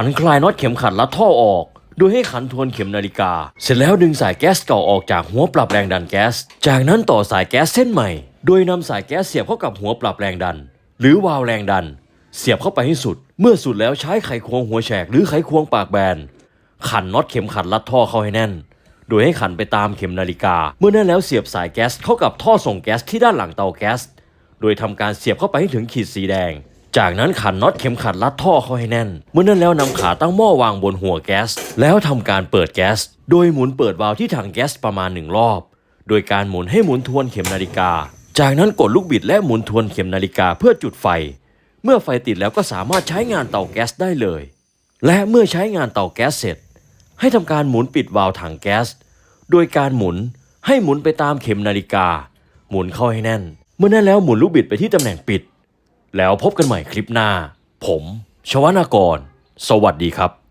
ขันคลายน็อตเข็มขัดลัดท่อออก โดยให้ขันทวนเข็มนาฬิกา เสร็จแล้วดึงสายแก๊สเก่าออกจากหัวปรับแรงดันแก๊ส จากนั้นต่อสายแก๊สเส้นใหม่ โดยนำสายแก๊สเสียบเข้ากับหัวปรับแรงดัน หรือวาล์วแรงดัน เสียบเข้าไปให้สุด เมื่อสุดแล้วใช้ไขควงหัวแฉกหรือไขควงปากแบน ขันน็อตเข็มขัดลัดท่อเข้าให้แน่น โดยให้ขันไปตามเข็มนาฬิกา เมื่อแน่นแล้วเสียบสายแก๊สเข้ากับท่อส่งแก๊สที่ด้านหลังเตาแก๊ส โดยทำการเสียบเข้าไปให้ถึงขีดสีแดง จากนั้นขันน็อตเข็มขัดลัดท่อเข้าให้แน่น เมื่อนั้นแล้วนำขาตั้งหม้อวางบนหัวแก๊ส แล้วทำการเปิดแก๊ส โดยหมุนเปิดวาล์วที่ถังแก๊สประมาณหนึ่งรอบ โดยการหมุนให้หมุนทวนเข็มนาฬิกา จากนั้นกดลูกบิดและหมุนทวนเข็มนาฬิกาเพื่อจุดไฟ เมื่อไฟติดแล้วก็สามารถใช้งานเตาแก๊สได้เลย และเมื่อใช้งานเตาแก๊สเสร็จ ให้ทำการหมุนปิดวาล์วถังแก๊ส โดยการหมุนให้หมุนไปตามเข็มนาฬิกา หมุนเข้าให้แน่น เมื่อแน่นแล้วหมุนลูกบิดไปที่ตำแหน่งปิด แล้วพบกันใหม่คลิปหน้า ผม ชวนากร สวัสดีครับ